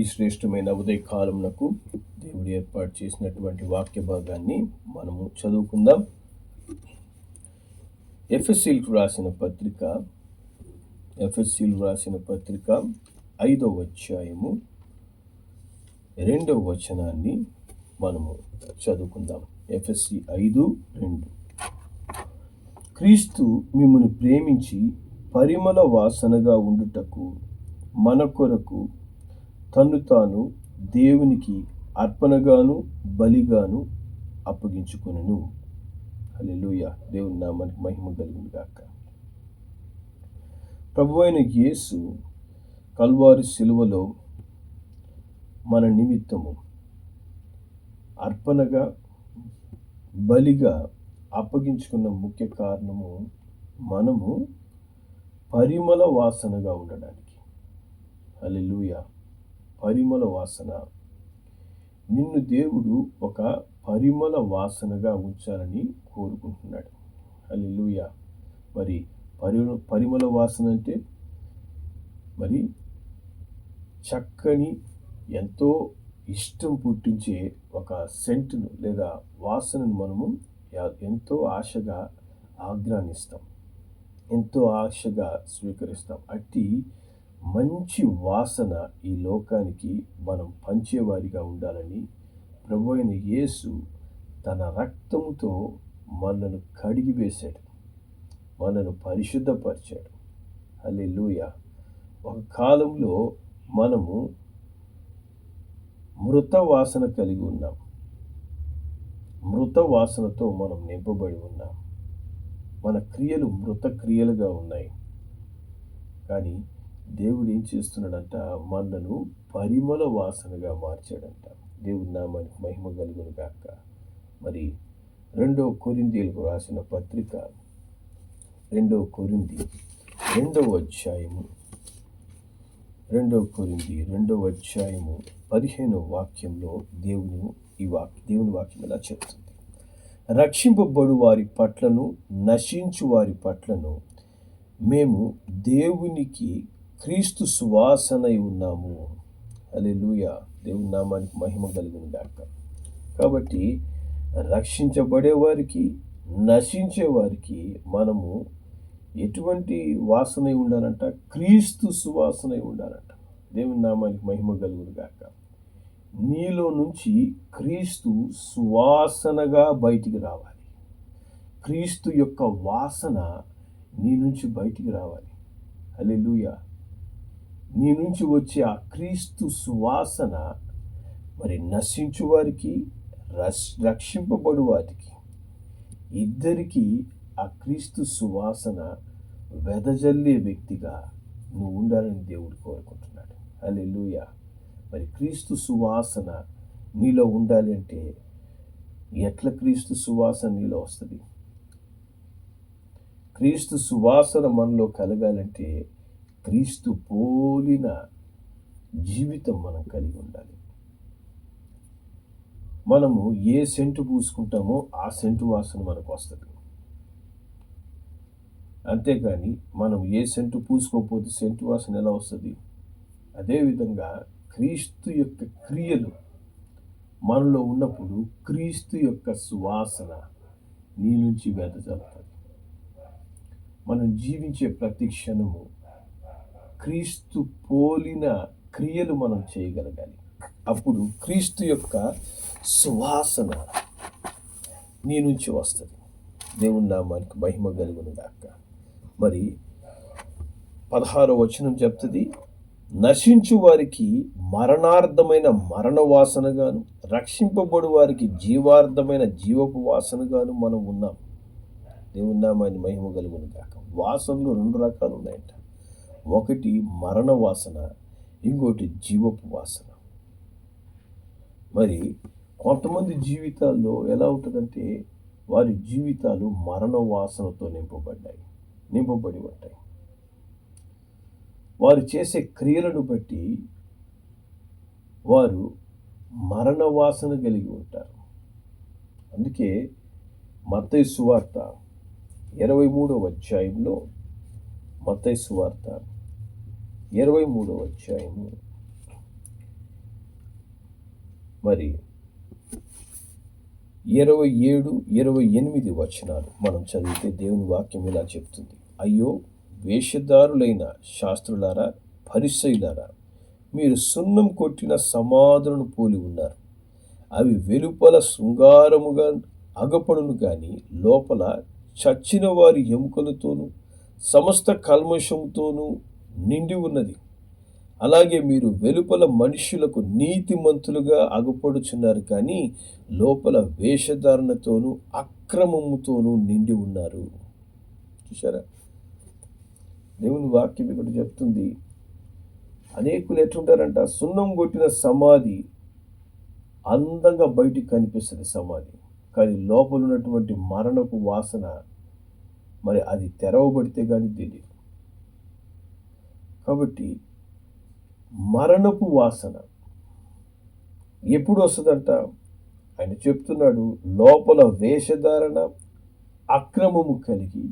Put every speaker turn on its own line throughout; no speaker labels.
ఈ శ్రేష్టమైన ఉదయకాలమునకు దేవుడు ఏర్పాటు చేసినటువంటి వాక్య భాగాన్ని మనము చదువుకుందాం. ఎఫ్ఎస్సీలకు రాసిన పత్రిక ఎఫ్ఎస్సీలు రాసిన పత్రిక ఐదో అధ్యాయము రెండవ వచనాన్ని మనము చదువుకుందాం. ఎఫ్ఎస్సి ఐదు రెండు. క్రీస్తు మిమ్మల్ని ప్రేమించి పరిమళ వాసనగా ఉండుటకు మన కొరకు తన్ను తాను దేవునికి అర్పణగాను బలిగాను అప్పగించుకును అలే లూయ దేవుని నామానికి మహిమ కలుగును గాక. ప్రభు అయిన యేసు కల్వారి శిలువలో మన నిమిత్తము అర్పణగా బలిగా అప్పగించుకున్న ముఖ్య కారణము మనము పరిమళ వాసనగా ఉండడానికి. హల్లెలూయా. పరిమళ వాసన. నిన్ను దేవుడు ఒక పరిమళ వాసనగా ఉంచాలని కోరుకుంటున్నాడు. హల్లెలూయా. మరి పరి పరిమళ వాసన అంటే? మరి చక్కని ఎంతో ఇష్టం పుట్టించే ఒక సెంటును లేదా వాసనను మనము ఎంతో ఆశగా ఆగ్రానిస్తాం ఎంతో ఆశగా స్వీకరిస్తాం. అట్టి మంచి వాసన ఈ లోకానికి మనం పంచేవారిగా ఉండాలని ప్రభు అయిన యేసు తన రక్తముతో మనను కడిగి వేశాడు. మనను పరిశుద్ధపరిచాడు. హల్లెలూయ. ఒక కాలంలో మనము మృత వాసన కలిగి ఉన్నాం. మృత వాసనతో మనం నింపబడి ఉన్నాం. మన క్రియలు మృత క్రియలుగా ఉన్నాయి. కానీ దేవుడు ఏం చేస్తున్నాడంట? మనను పరిమళ వాసనగా మార్చాడంట. దేవుడి నామానికి మహిమ కలుగును కాక మరి రెండో కొరిందీలకు రాసిన పత్రిక రెండో కొరింది రెండవ అధ్యాయము. రెండవ కొరింది రెండవ అధ్యాయము పదిహేనవ వాక్యంలో దేవుని ఈ వాక్య దేవుని వాక్యం ఇలా చెప్తుంది? రక్షింపబడు వారి పట్లను నశించు వారి పట్లను మేము దేవునికి క్రీస్తు సువాసనై ఉన్నాము. అలెలుయ దేవుని నామానికి మహిమ కలిగిన గాక. కాబట్టి రక్షించబడే వారికి నశించే వారికి మనము ఎటువంటి వాసనై ఉండాలంట? క్రీస్తు సువాసనై ఉండాలంట. దేవుని నామానికి మహిమ కలుగును గాక. నీలో నుంచి క్రీస్తు సువాసనగా బయటికి రావాలి. క్రీస్తు యొక్క వాసన నీ నుంచి బయటికి రావాలి. అల్లెలుయా నీ నుంచి వచ్చే ఆ క్రీస్తు సువాసన మరి నశించు వారికి రష్ రక్షింపబడు వారికి ఇద్దరికీ ఆ క్రీస్తు సువాసన వెదజల్లే వ్యక్తిగా నువ్వు ఉండాలని దేవుడు కోరుకుంటున్నాడు. హల్లెలూయా. మరి క్రీస్తు సువాసన నీలో ఉండాలి అంటే ఎట్ల క్రీస్తు సువాసన నీలో వస్తుంది? క్రీస్తు సువాసన మనలో కలగాలంటే క్రీస్తు పోలిన జీవితం మనం కలిగి ఉండాలి. మనము ఏ సెంటు పూసుకుంటామో ఆ సెంటు వాసన మనకు వస్తుంది. అంతేకాని మనం ఏ సెంటు పూసుకోకపోతే సెంటు వాసన ఎలా వస్తుంది? అదేవిధంగా క్రీస్తు యొక్క క్రియలు మనలో ఉన్నప్పుడు క్రీస్తు యొక్క సువాసన నీ నుంచి వెదజల్లుతుంది మనం జీవించే ప్రతి క్షణము క్రీస్తు పోలిన క్రియలు మనం చేయగలగాలి. అప్పుడు క్రీస్తు యొక్క సువాసన నీ నుంచి వస్తుంది. దేవుని నామానికి మహిమ కలుగును దాకా మరి పదహారో వచనం చెప్తుంది నశించు వారికి మరణార్థమైన మరణ వాసనగాను రక్షింపబడు వారికి జీవార్థమైన జీవపు వాసనగాను మనం ఉన్నాం. దేవుని నామాన్ని మహిమ కలుగును కాక వాసనలు రెండు రకాలు ఉన్నాయంట. ఒకటి మరణ వాసన ఇంకోటి జీవపు వాసన. మరి కొంతమంది జీవితాల్లో ఎలా ఉంటుందంటే వారి జీవితాలు మరణ వాసనతో నింపబడ్డాయి నింపబడి ఉంటాయి. వారు చేసే క్రియలను బట్టి వారు మరణ వాసన కలిగి ఉంటారు. అందుకే మత్తయి సువార్త ఇరవై మూడవ అధ్యాయంలో మత్తయి సువార్త ఇరవై మూడవ అధ్యాయము. మరి ఇరవై ఏడు ఇరవై ఎనిమిది వచనాలు మనం చదివితే దేవుని వాక్యం ఇలా చెప్తుంది. అయ్యో వేషధారులైన శాస్త్రులారా పరిశైలారా మీరు సున్నం కొట్టిన సమాధులను పోలి ఉన్నారు. అవి వెలుపల శృంగారముగా అగపడును కానీ లోపల చచ్చిన వారి ఎముకలతోనూ సమస్త కల్మషంతోనూ నిండి ఉన్నది. అలాగే మీరు వెలుపల మనుషులకు నీతిమంతులుగా అగుపడుచున్నారు కానీ లోపల వేషధారణతోనూ అక్రమముతోనూ నిండి ఉన్నారు. చూసారా దేవుని వాక్యం ఇక్కడ చెప్తుంది. అనేకులు ఎట్లుంటారంట? సున్నం కొట్టిన సమాధి అందంగా బయటికి కనిపిస్తుంది సమాధి. కానీ లోపల ఉన్నటువంటి మరణపు వాసన మరి అది తెరవబడితే కానీ తెలియదు. కాబట్టి మరణపు వాసన ఎప్పుడు వస్తుందంట ఆయన చెప్తున్నాడు లోపల వేషధారణ అక్రమము కలిగి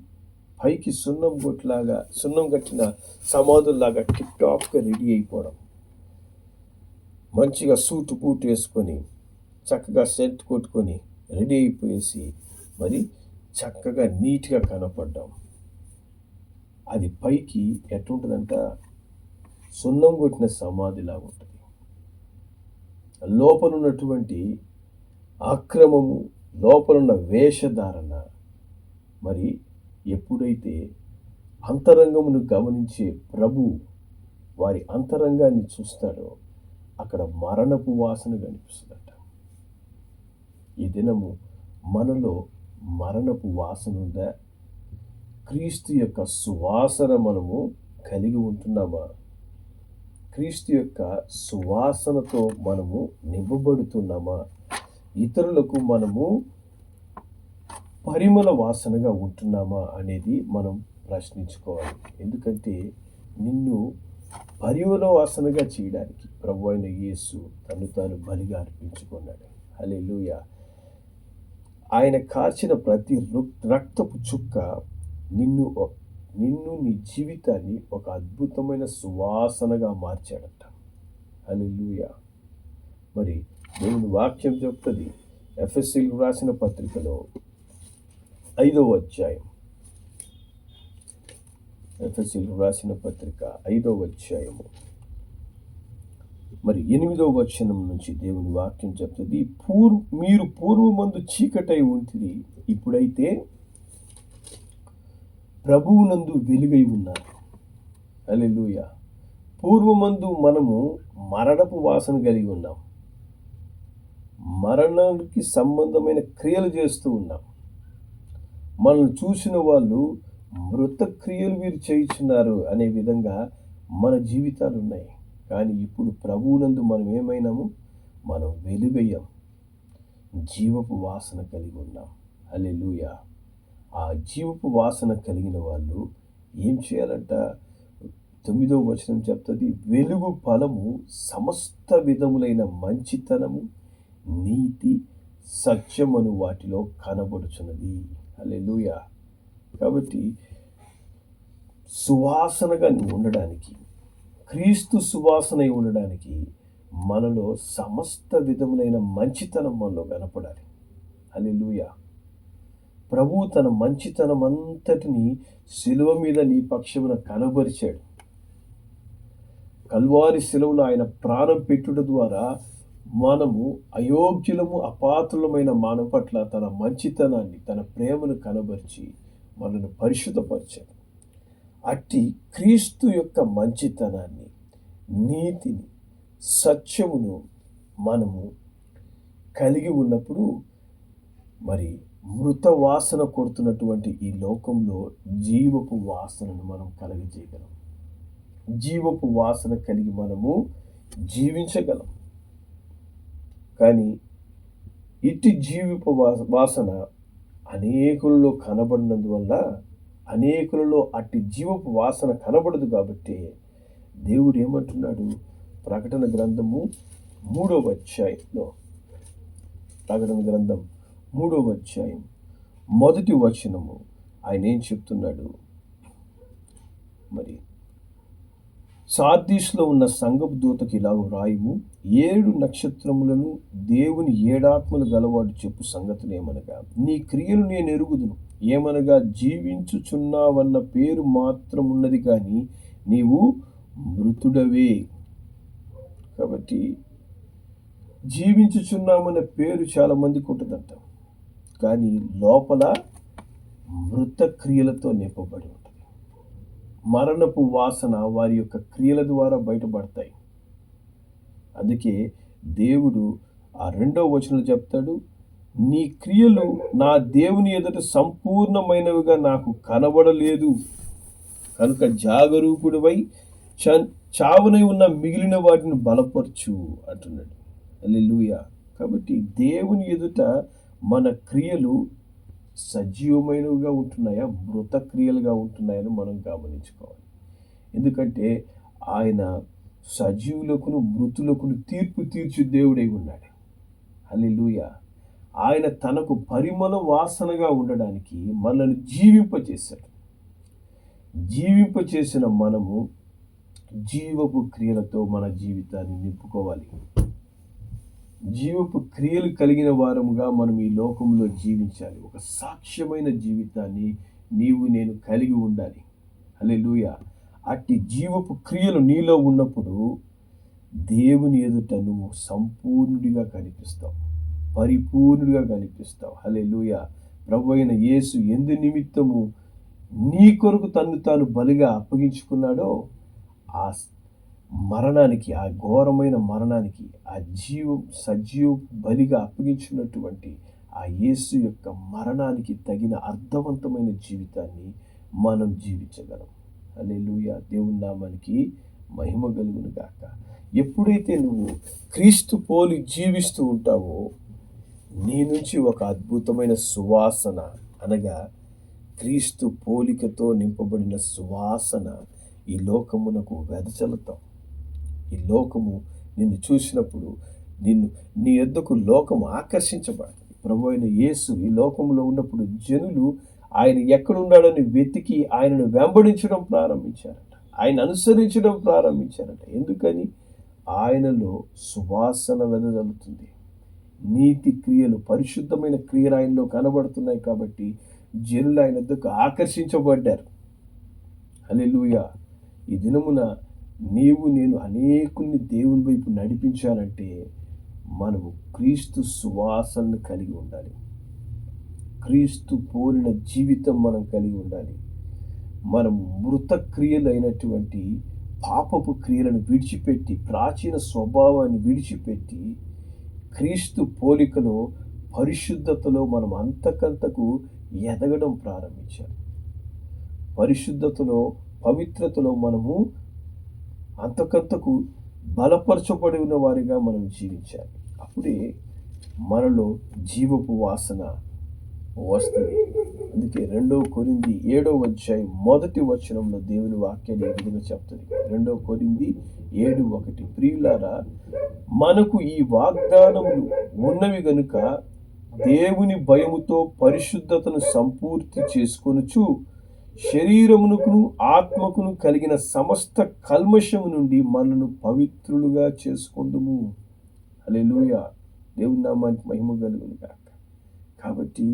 పైకి సున్నం కొట్లాగా సున్నం కట్టిన సమాధుల్లాగా టిప్ టాప్గా రెడీ అయిపోవడం. మంచిగా సూటు బూట్ వేసుకొని చక్కగా సెట్ కొట్టుకొని రెడీ అయిపోయేసి మరి చక్కగా నీట్గా కనపడ్డాం. అది పైకి ఎట్లుంటుందంట సున్నం కొట్టిన సమాధిలాగా ఉంటుంది. లోపలున్నటువంటి అక్రమము లోపలున్న వేషధారణ మరి ఎప్పుడైతే అంతరంగమును గమనించే ప్రభు వారి అంతరంగాన్ని చూస్తాడో అక్కడ మరణపు వాసన కనిపిస్తుందట. ఈ దినము మనలో మరణపు వాసన ఉందా? క్రీస్తు యొక్క సువాసన మనము కలిగి ఉంటున్నామా? క్రీస్తు యొక్క సువాసనతో మనము నింపబడుతున్నామా? ఇతరులకు మనము పరిమళ వాసనగా ఉంటున్నామా అనేది మనం ప్రశ్నించుకోవాలి. ఎందుకంటే నిన్ను పరిమళ వాసనగా చేయడానికి ప్రభు అయిన యేసు తను తాను బలిగా అర్పించుకున్నాడు. అలే ఆయన కార్చిన ప్రతి రక్తపు చుక్క నిన్ను ఒ- నిన్ను నీ జీవితాన్ని ఒక అద్భుతమైన సువాసనగా మార్చాడట. అని లూయ మరి దేవుని వాక్యం చెప్తుంది ఎఫ్ఎస్సీలు రాసిన పత్రికలో ఐదవ అధ్యాయం. ఎఫ్ఎస్సీలు రాసిన పత్రిక ఐదవ అధ్యాయము. మరి ఎనిమిదవ వచనం నుంచి దేవుని వాక్యం చెప్తుంది పూర్వ మీరు పూర్వమందు చీకటై ఉంటుంది ఇప్పుడైతే ప్రభువునందు వెలుగై ఉన్నారు. అలెలుయ పూర్వమందు మనము మరణపు వాసన కలిగి ఉన్నాం. మరణానికి సంబంధమైన క్రియలు చేస్తూ ఉన్నాం. మనల్ని చూసిన వాళ్ళు మృత క్రియలు వీరు చేయించున్నారు అనే విధంగా మన జీవితాలు ఉన్నాయి. కానీ ఇప్పుడు ప్రభువునందు మనం ఏమైనాము? మనం వెలుగయ్యాం. జీవపు వాసన కలిగి ఉన్నాం. అల్లెలుయా ఆ జీవపు వాసన కలిగిన వాళ్ళు ఏం చేయాలంట? తొమ్మిదవ వచనం చెప్తుంది వెలుగు ఫలము సమస్త విధములైన మంచితనము నీతి సత్యమను వాటిలో కనబడుచున్నది. హల్లెలూయా. కాబట్టి సువాసనగా ఉండడానికి క్రీస్తు సువాసన ఉండడానికి మనలో సమస్త విధములైన మంచితనం మనలో కనపడాలి. హల్లెలూయా. ప్రభు తన మంచితనం అంతటిని శిలువ మీద నీ పక్షమున కనబరిచాడు. కల్వారి శిలువలో ఆయన ప్రాణం పెట్టుట ద్వారా మనము అయోగ్యులము అపాత్రులమైన మానవ పట్ల తన మంచితనాన్ని తన ప్రేమను కనబరిచి మనను పరిశుద్ధపరిచాడు. అట్టి క్రీస్తు యొక్క మంచితనాన్ని నీతిని సత్యమును మనము కలిగి ఉన్నప్పుడు మరి మృత వాసన కొడుతున్నటువంటి ఈ లోకంలో జీవపు వాసనను మనం కలగజేయగలం. జీవపు వాసన కలిగి మనము జీవించగలం. కానీ ఇట్టి జీవిపు వాసన అనేకులలో కనబడినందువల్ల అనేకులలో అట్టి జీవపు వాసన కనబడదు కాబట్టి దేవుడు ఏమంటున్నాడు? ప్రకటన గ్రంథము మూడవ అధ్యాయంలో. ప్రకటన గ్రంథం మూడవ అధ్యాయం మొదటి వచనము. ఆయన ఏం చెప్తున్నాడు? మరి సార్దీస్లో ఉన్న సంగపు దూతకి ఇలా రాయము ఏడు నక్షత్రములను దేవుని ఏడాత్మలు గలవాడు చెప్పు సంగతులు ఏమనగా నీ క్రియలు నేను ఎరుగుదును. ఏమనగా జీవించుచున్నావన్న పేరు మాత్రం ఉన్నది కానీ నీవు మృతుడవే. కాబట్టి జీవించుచున్నామన్న పేరు చాలా మందికి ఉంటుందంట. కానీ లోపల మృత క్రియలతో నింపబడి ఉంటుంది. మరణపు వాసన వారి యొక్క క్రియల ద్వారా బయటపడతాయి. అందుకే దేవుడు ఆ రెండో వచనంలో చెప్తాడు నీ క్రియలు నా దేవుని ఎదుట సంపూర్ణమైనవిగా నాకు కనబడలేదు. కనుక జాగరూకుడివై చ చావునై ఉన్న మిగిలిన వాటిని బలపరచు అంటున్నాడు. అల్లెలుయ కాబట్టి దేవుని ఎదుట మన క్రియలు సజీవమైనవిగా ఉంటున్నాయా? మృత క్రియలుగా ఉంటున్నాయని మనం గమనించుకోవాలి. ఎందుకంటే ఆయన సజీవులకును మృతులకును తీర్పు తీర్చు దేవుడై ఉన్నాడు. అల్లెలుయ ఆయన తనకు పరిమళ వాసనగా ఉండడానికి మనల్ని జీవింపచేశాడు జీవింపచేసిన మనము జీవపు క్రియలతో మన జీవితాన్ని నింపుకోవాలి. జీవపు క్రియలు కలిగిన వారముగా మనం ఈ లోకంలో జీవించాలి. ఒక సాక్ష్యమైన జీవితాన్ని నీవు నేను కలిగి ఉండాలి. అలే అట్టి జీవపు క్రియలు నీలో ఉన్నప్పుడు దేవుని ఎదుట నువ్వు సంపూర్ణుడిగా కనిపిస్తావు. పరిపూర్ణుడిగా కనిపిస్తావు. హలే లూయ ప్రభు అయిన యేసు ఎందు నిమిత్తము నీ కొరకు తను తాను బలిగా అప్పగించుకున్నాడో ఆ మరణానికి ఆ ఘోరమైన మరణానికి ఆ జీవం సజీవ బలిగా అప్పగించినటువంటి ఆ యేసు యొక్క మరణానికి తగిన అర్థవంతమైన జీవితాన్ని మనం జీవించగలం. అలెలుయ దేవుని నామానికి మహిమ కలుగును గాక. ఎప్పుడైతే నువ్వు క్రీస్తు పోలి జీవిస్తూ ఉంటావో నీ నుంచి ఒక అద్భుతమైన సువాసన అనగా క్రీస్తు పోలికతో నింపబడిన సువాసన ఈ లోకమునకు వెదజల్లుతాం. ఈ లోకము నిన్ను చూసినప్పుడు నిన్ను నీ ఎద్దకు లోకం ఆకర్షించబడుతుంది. ప్రభు అయిన యేసు ఈ లోకంలో ఉన్నప్పుడు జనులు ఆయన ఎక్కడున్నాడని వెతికి ఆయనను వెంబడించడం ప్రారంభించారట. ఆయన అనుసరించడం ప్రారంభించారట. ఎందుకని? ఆయనలో సువాసన వెదజల్లుతుంది. నీతి క్రియలు పరిశుద్ధమైన క్రియలు ఆయనలో కనబడుతున్నాయి కాబట్టి జనులు ఆయన వద్దకు ఆకర్షించబడ్డారు. అలెలుయ ఈ దినమున నీవు నేను అనేకుల్ని దేవుని వైపు నడిపించాలంటే మనము క్రీస్తు సువాసనను కలిగి ఉండాలి. క్రీస్తు పోలిన జీవితం మనం కలిగి ఉండాలి. మనం మృతక్రియలైనటువంటి పాపపు క్రియలను విడిచిపెట్టి ప్రాచీన స్వభావాన్ని విడిచిపెట్టి క్రీస్తు పోలికలో పరిశుద్ధతలో మనం అంతకంతకు ఎదగడం ప్రారంభించాలి. పరిశుద్ధతలో పవిత్రతలో మనము అంతకంతకు బలపరచబడి ఉన్న వారిగా మనం జీవించాలి. అప్పుడే మనలో జీవపు వాసన వస్తుంది. అందుకే రెండవ కొరింది ఏడో అధ్యాయం మొదటి వచనంలో దేవుని వాక్యాన్ని ఏ విధంగా చెప్తుంది. రెండవ కొరింది ఏడు ఒకటి. ప్రియులారా మనకు ఈ వాగ్దానములు ఉన్నవి గనుక దేవుని భయముతో పరిశుద్ధతను సంపూర్తి చేసుకొనుచు శరీరమునకును ఆత్మకును కలిగిన సమస్త కల్మషము నుండి మనను పవిత్రులుగా చేసుకుందుము. అలెలుయ దేవుని నామానికి మహిమ కలుగును కాక కాబట్టి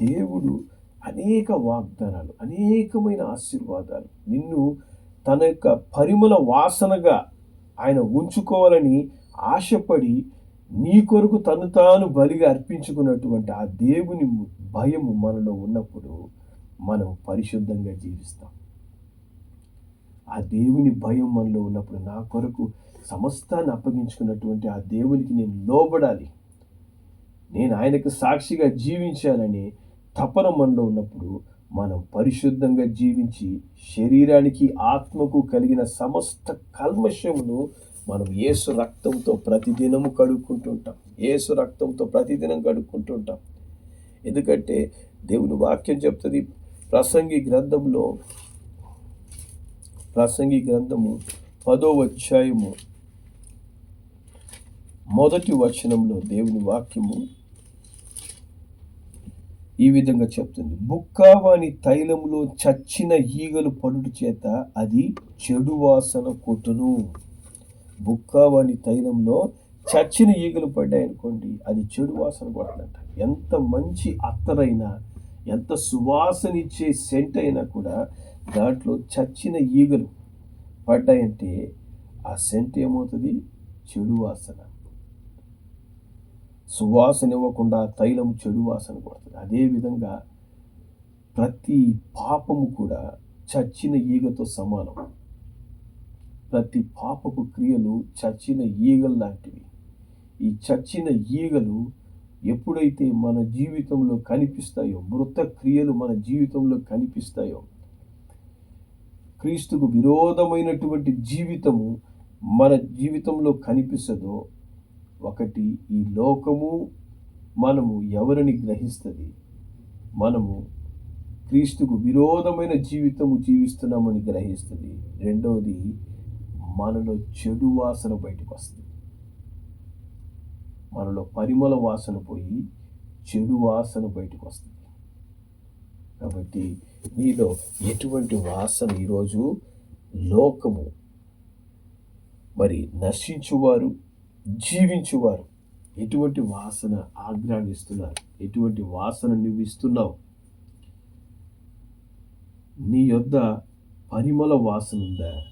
దేవుడు అనేక వాగ్దానాలు అనేకమైన ఆశీర్వాదాలు నిన్ను తన యొక్క పరిమళ వాసనగా ఆయన ఉంచుకోవాలని ఆశపడి నీ కొరకు తను తాను బలిగా అర్పించుకున్నటువంటి ఆ దేవుని భయము మనలో ఉన్నప్పుడు మనం పరిశుద్ధంగా జీవిస్తాం. ఆ దేవుని భయం మనలో ఉన్నప్పుడు నా కొరకు సమస్తాన్ని అప్పగించుకున్నటువంటి ఆ దేవునికి నేను లోబడాలి. నేను ఆయనకు సాక్షిగా జీవించాలని తపన మనలో ఉన్నప్పుడు మనం పరిశుద్ధంగా జీవించి శరీరానికి ఆత్మకు కలిగిన సమస్త కల్మషమును మనం ఏసు రక్తంతో ప్రతిదినము కడుక్కుంటుంటాం. ఏసు రక్తంతో ప్రతిదినం కడుక్కుంటుంటాం. ఎందుకంటే దేవుని వాక్యం చెప్తుంది ప్రసంగి గ్రంథంలో ప్రసంగి గ్రంథము పదో అధ్యాయము మొదటి వచనంలో దేవుని వాక్యము ఈ విధంగా చెప్తుంది. బుక్కావాని తైలములో చచ్చిన ఈగలు పడుట చేత అది చెడు వాసన కొట్టును. బుక్కావాని తైలంలో చచ్చిన ఈగలు పడ్డాయి అనుకోండి అది చెడు వాసన కొడుతుందంట ఎంత మంచి అత్తరైనా ఎంత సువాసన ఇచ్చే సెంట్ అయినా కూడా దాంట్లో చచ్చిన ఈగలు పడ్డాయంటే ఆ సెంట్ ఏమవుతుంది? చెడు వాసన. సువాసన ఇవ్వకుండా తైలము చెడు వాసన కొడుతుంది అదేవిధంగా ప్రతి పాపము కూడా చచ్చిన ఈగతో సమానం. ప్రతి పాపపు క్రియలు చచ్చిన ఈగలు లాంటివి. ఈ చచ్చిన ఈగలు ఎప్పుడైతే మన జీవితంలో కనిపిస్తాయో మృత క్రియలు మన జీవితంలో కనిపిస్తాయో క్రీస్తుకు విరోధమైనటువంటి జీవితము మన జీవితంలో కనిపిస్తుందో ఒకటి ఈ లోకము మనము ఎవరిని గ్రహిస్తుంది? మనము క్రీస్తుకు విరోధమైన జీవితము జీవిస్తున్నామని గ్రహిస్తుంది. రెండవది మనలో చెడు వాసన బయటకు వస్తుంది మనలో పరిమళ వాసన పోయి చెడు వాసన బయటకు వస్తుంది. కాబట్టి నీలో ఎటువంటి వాసన ఈరోజు లోకము మరి నశించువారు జీవించువారు ఎటువంటి వాసన ఆగ్రహిస్తున్నారు ఎటువంటి వాసన నువ్వు ఇస్తున్నావు? నీ యొద్ద పరిమళ వాసన ఉందా?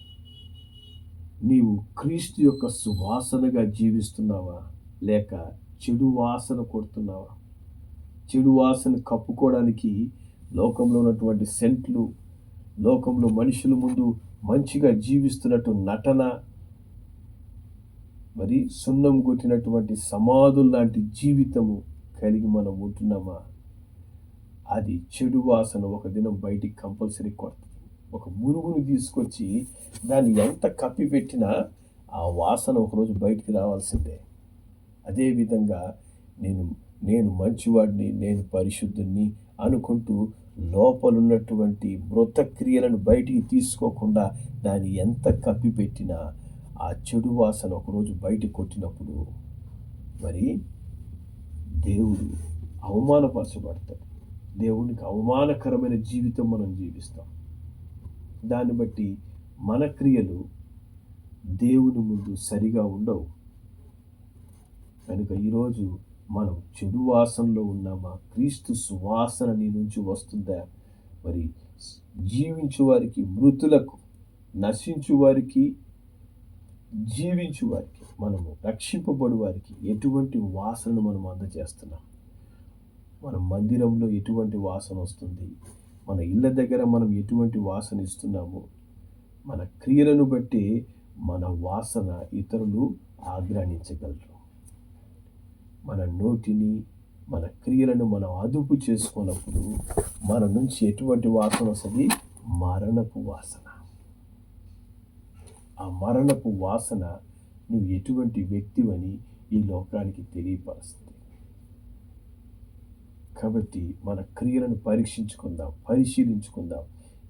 నీవు క్రీస్తు యొక్క సువాసనగా జీవిస్తున్నావా? లేక చెడు వాసన కొడుతున్నావా? చెడు వాసన కప్పుకోవడానికి లోకంలో ఉన్నటువంటి సెంట్లు లోకంలో మనుషుల ముందు మంచిగా జీవిస్తున్నట్టు నటన మరి సున్నం కొట్టినటువంటి సమాధులు లాంటి జీవితము కలిగి మనం ఉంటున్నామా? అది చెడు వాసన ఒక దినం బయటికి కంపల్సరీ కొడుతుంది. ఒక మురుగుని తీసుకొచ్చి దాన్ని ఎంత కప్పి పెట్టినా ఆ వాసన ఒకరోజు బయటికి రావాల్సిందే. అదేవిధంగా నేను నేను మంచివాడిని నేను పరిశుద్ధుని అనుకుంటూ లోపలున్నటువంటి మృత క్రియలను బయటికి తీసుకోకుండా దాన్ని ఎంత కప్పిపెట్టినా ఆ చెడు వాసన ఒకరోజు బయటికి కొట్టినప్పుడు మరి దేవుడు అవమానపరచబడతాడు. దేవునికి అవమానకరమైన జీవితం మనం జీవిస్తాం. దాన్ని బట్టి మన క్రియలు దేవుని ముందు సరిగా ఉండవు. కనుక ఈరోజు మనం చెడు వాసనలో ఉన్నామా? క్రీస్తు సువాసన నీ నుంచి వస్తుందా? మరి జీవించు వారికి మృతులకు నశించు వారికి జీవించు వారికి మనము రక్షింపబడు వారికి ఎటువంటి వాసనను మనం అందజేస్తున్నాం? మన మందిరంలో ఎటువంటి వాసన వస్తుంది? మన ఇళ్ళ దగ్గర మనం ఎటువంటి వాసన ఇస్తున్నాము? మన క్రియలను బట్టి మన వాసన ఇతరులు ఆగ్రహించగలరు. మన నోటిని మన క్రియలను మనం అదుపు చేసుకున్నప్పుడు మన నుంచి ఎటువంటి వాసన వస్తుంది? మరణపు వాసన. ఆ మరణపు వాసన నువ్వు ఎటువంటి వ్యక్తివని ఈ లోకానికి తెలియపరుస్తుంది. కాబట్టి మన క్రియలను పరీక్షించుకుందాం పరిశీలించుకుందాం.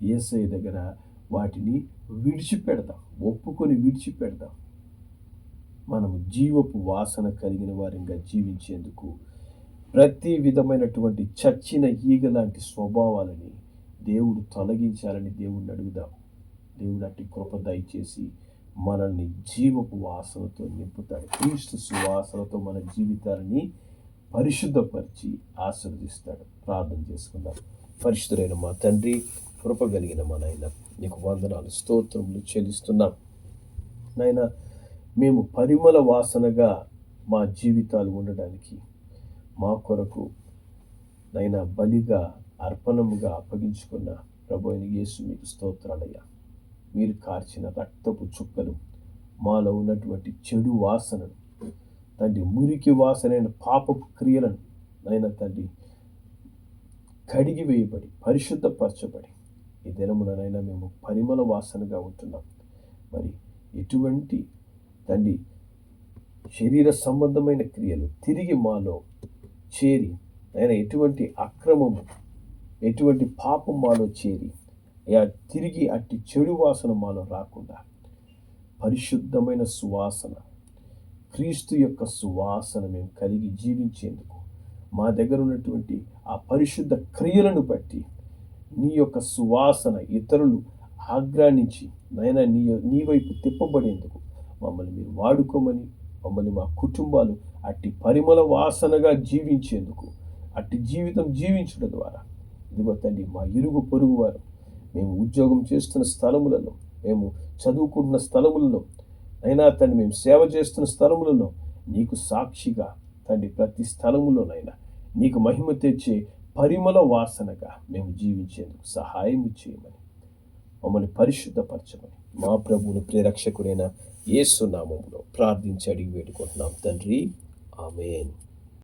ఏసఐ దగ్గర వాటిని విడిచిపెడదాం ఒప్పుకొని విడిచిపెడదాం. మనము జీవపు వాసన కలిగిన వారిగా జీవించేందుకు ప్రతి విధమైనటువంటి చచ్చిన ఈగ లాంటి స్వభావాలని దేవుడు తొలగించాలని దేవుడిని అడుగుదాం. దేవుడు అట్టి కృప దయచేసి మనల్ని జీవపు వాసనతో నింపుతాడు. క్రీస్తు సువాసనతో మన జీవితాలని పరిశుద్ధపరిచి ఆశీర్వదిస్తాడు. ప్రార్థన చేసుకుందాం. పరిశుద్ధులైన మా తండ్రి కృప కలిగిన మా నాయన నీకు వందనాలు స్తోత్రములు చెల్లిస్తున్నాం. నాయన మేము పరిమళ వాసనగా మా జీవితాలు ఉండడానికి మా కొరకు నైనా బలిగా అర్పణముగా అప్పగించుకున్న ప్రభు అయిన యేసు మీకు స్తోత్రాలయ్యా. మీరు కార్చిన రక్తపు చుక్కలు మాలో ఉన్నటువంటి చెడు వాసనను తండ్రి మురికి వాసనైన పాపపు క్రియలను నైనా తండ్రి కడిగి వేయబడి పరిశుద్ధపరచబడి ఈ దినముననైనా మేము పరిమళ వాసనగా ఉంటున్నాం. మరి ఎటువంటి తండ్రి శరీర సంబంధమైన క్రియలు తిరిగి మాలో చేరి ఆయన ఎటువంటి అక్రమము ఎటువంటి పాపం మాలో చేరి అయా తిరిగి అట్టి చెడు వాసన మాలో రాకుండా. పరిశుద్ధమైన సువాసన క్రీస్తు యొక్క సువాసన మేము కలిగి జీవించేందుకు మా దగ్గర ఉన్నటువంటి ఆ పరిశుద్ధ క్రియలను బట్టి నీ యొక్క సువాసన ఇతరులు ఆగ్రానించి నైనా నీ నీ వైపు తిప్పబడేందుకు మమ్మల్ని మీరు వాడుకోమని మమ్మల్ని మా కుటుంబాలు అట్టి పరిమళ వాసనగా జీవించేందుకు అట్టి జీవితం జీవించడం ద్వారా. ఇదిగో తండ్రి మా ఇరుగు పొరుగు వారు మేము ఉద్యోగం చేస్తున్న స్థలములలో మేము చదువుకుంటున్న స్థలములలో అయినా తండ్రి మేము సేవ చేస్తున్న స్థలములలో నీకు సాక్షిగా తండ్రి ప్రతి స్థలములోనైనా నీకు మహిమ తెచ్చే పరిమళ వాసనగా మేము జీవించేందుకు సహాయం చేయమని మమ్మల్ని పరిశుద్ధపరచమని మా ప్రభువుని ప్రేరక్షకుడైన ఏసునామంలో ప్రార్థించి అడిగి వేడుకుంటున్నాం. తండ్రి ఆమెన్.